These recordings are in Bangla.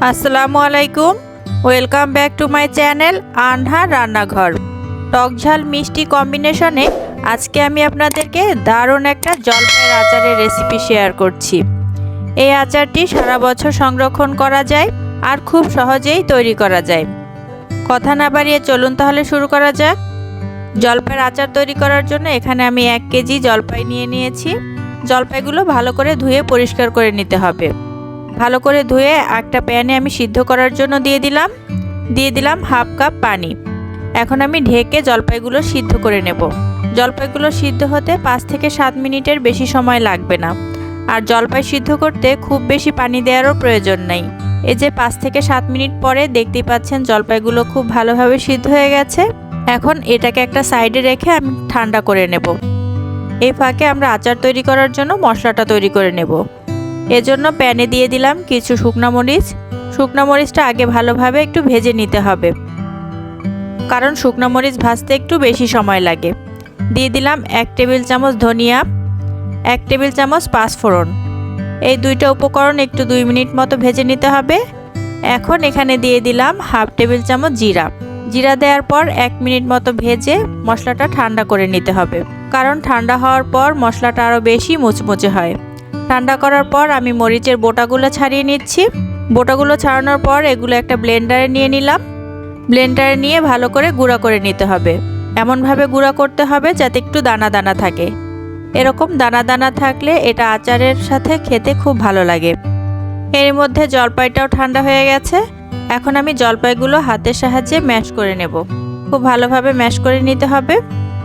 আসসালামু আলাইকুম। Welcome back to my channel Anha রান্নাঘর। টকঝাল মিষ্টি কম্বিনেশনে আজকে আমি আপনাদেরকে দারুণ একটা জলপাইয়ের আচারের রেসিপি শেয়ার করছি। এই আচারটি সারা বছর সংরক্ষণ করা যায় আর খুব সহজেই তৈরি করা যায়। কথা না বাড়িয়ে চলুন তাহলে শুরু করা যাক। জলপাইয়ের আচার তৈরি করার জন্য এখানে আমি এক কেজি জলপাই নিয়ে নিয়েছি। জলপাইগুলো ভালো করে ধুয়ে পরিষ্কার করে নিতে হবে। ভালো করে ধুয়ে একটা প্যানে আমি সিদ্ধ করার জন্য দিয়ে দিলাম। দিয়ে দিলাম হাফ কাপ পানি। এখন আমি ঢেকে জলপাইগুলো সিদ্ধ করে নেব। জলপাইগুলো সিদ্ধ হতে পাঁচ থেকে সাত মিনিটের বেশি সময় লাগবে না। আর জলপাই সিদ্ধ করতে খুব বেশি পানি দেওয়ারও প্রয়োজন নেই। এই যে পাঁচ থেকে সাত মিনিট পরে দেখতেই পাচ্ছেন জলপাইগুলো খুব ভালোভাবে সিদ্ধ হয়ে গেছে। এখন এটাকে একটা সাইডে রেখে আমি ঠান্ডা করে নেব। এই ফাঁকে আমরা আচার তৈরি করার জন্য মশলাটা তৈরি করে নেব। এজন্য প্যানে দিয়ে দিলাম কিছু শুকনা মরিচ। শুকনা মরিচটা আগে ভালোভাবে একটু ভেজে নিতে হবে। কারণ শুকনা মরিচ ভাজতে একটু বেশি সময় লাগে। দিয়ে দিলাম এক টেবিল চামচ ধনিয়া, এক টেবিল চামচ পাঁচফোড়ন। এই দুইটা উপকরণ একটু দুই মিনিট মতো ভেজে নিতে হবে। এখন এখানে দিয়ে দিলাম হাফ টেবিল চামচ জিরা। জিরা দেওয়ার পর এক মিনিট মতো ভেজে মশলাটা ঠান্ডা করে নিতে হবে। কারণ ঠান্ডা হওয়ার পর মশলাটা আরও বেশি মুচমুচে হয়। ঠান্ডা করার পর আমি মরিচের বোটাগুলো ছাড়িয়ে নিচ্ছি। বোটাগুলো ছাড়ানোর পর এগুলো একটা ব্লেন্ডারে নিয়ে নিলাম। ব্লেন্ডারে নিয়ে ভালো করে গুঁড়া করে নিতে হবে। এমনভাবে গুঁড়া করতে হবে যাতে একটু দানা দানা থাকে। এরকম দানা দানা থাকলে এটা আচারের সাথে খেতে খুব ভালো লাগে। এর মধ্যে জলপাইটাও ঠান্ডা হয়ে গেছে। এখন আমি জলপাইগুলো হাতের সাহায্যে ম্যাশ করে নেব। খুব ভালোভাবে ম্যাশ করে নিতে হবে।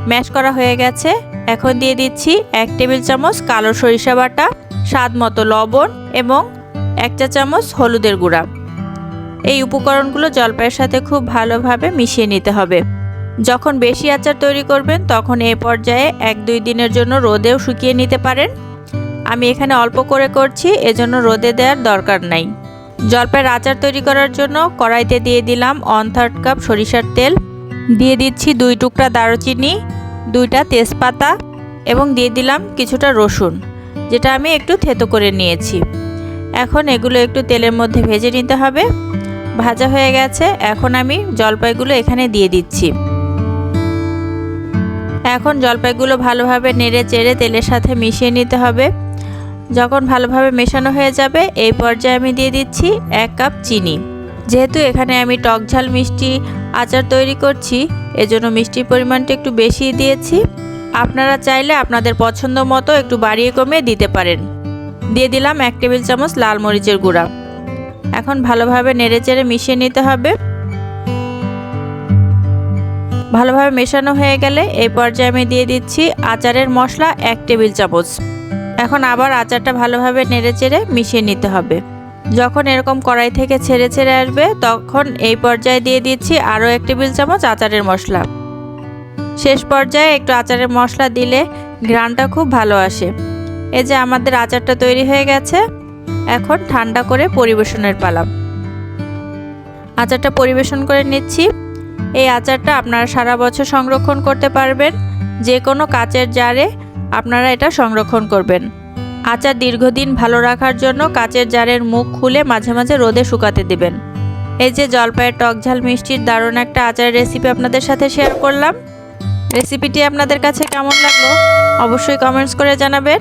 ম্যাশ করা হয়ে গেছে। এখন দিয়ে দিচ্ছি এক টেবিল চামচ কালো সরিষা বাটা। স্বাদ মতো লবণ এবং এক চা চামচ হলুদের গুঁড়া। এই উপকরণগুলো জলপাইয়ের সাথে খুব ভালোভাবে মিশিয়ে নিতে হবে। যখন বেশি আচার তৈরি করবেন, তখন এই পর্যায়ে এক দুই দিনের জন্য রোদেও শুকিয়ে নিতে পারেন। আমি এখানে অল্প করে করছি, এজন্য রোদে দেওয়ার দরকার নাই। জলপাইয়ের আচার তৈরি করার জন্য কড়াইতে দিয়ে দিলাম ওয়ান থার্ড কাপ সরিষার তেল। দিয়ে দিচ্ছি দুই টুকরা দারুচিনি, দুইটা তেজপাতা এবং দিয়ে দিলাম কিছুটা রসুন। যেটা আমি একটু থেতো করে নিয়েছি। এখন এগুলো একটু তেলের মধ্যে ভেজে নিতে হবে। ভাজা হয়ে গেছে। এখন আমি জলপাইগুলো এখানে দিয়ে দিচ্ছি। এখন জলপাইগুলো ভালোভাবে নেড়ে চেড়ে তেলের সাথে মিশিয়ে নিতে হবে। যখন ভালোভাবে মেশানো হয়ে যাবে, এই পর্যায়ে আমি দিয়ে দিচ্ছি এক কাপ চিনি। যেহেতু এখানে আমি টক ঝাল মিষ্টি আচার তৈরি করছি, এজন্য মিষ্টির পরিমাণটা একটু বেশি দিয়েছি। আপনারা চাইলে আপনাদের পছন্দ মতো একটু বাড়িয়ে কমিয়ে দিতে পারেন। দিয়ে দিলাম এক টেবিল চামচ লাল মরিচের গুঁড়া। এখন ভালোভাবে নেড়ে চেড়ে মিশিয়ে নিতে হবে। ভালোভাবে মেশানো হয়ে গেলে এই পর্যায়ে আমি দিয়ে দিচ্ছি আচারের মশলা এক টেবিল চামচ। এখন আবার আচারটা ভালোভাবে নেড়ে চেড়ে মিশিয়ে নিতে হবে। যখন এরকম কড়াই থেকে ছেড়ে ছেড়ে আসবে, তখন এই পর্যায়ে দিয়ে দিচ্ছি আরও এক টেবিল চামচ আচারের মশলা। শেষ পর্যায়ে একটু আচারের মশলা দিলে ঘ্রাণটা খুব ভালো আসে। এই যে আমাদের আচারটা তৈরি হয়ে গেছে, এখন ঠান্ডা করে পরিবেশনের পালাম আচারটা পরিবেশন করে নিচ্ছি। এই আচারটা আপনারা সারা বছর সংরক্ষণ করতে পারবেন। যে কোনো কাচের জারে আপনারা এটা সংরক্ষণ করবেন। আচার দীর্ঘদিন ভালো রাখার জন্য কাচের জারের মুখ খুলে মাঝে মাঝে রোদে শুকাতে দিবেন। এই যে জলপাইয়ের টকঝাল মিষ্টির দারুণ একটা আচারের রেসিপি আপনাদের সাথে শেয়ার করলাম। রেসিপিটি আপনাদের কাছে কেমন লাগল, অবশ্যই কমেন্টস করে জানাবেন।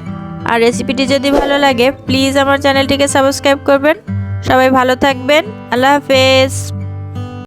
আর রেসিপিটি যদি ভালো লাগে প্লিজ আমার চ্যানেলটিকে সাবস্ক্রাইব করবেন। সবাই ভালো থাকবেন। আল্লাহ হাফেজ।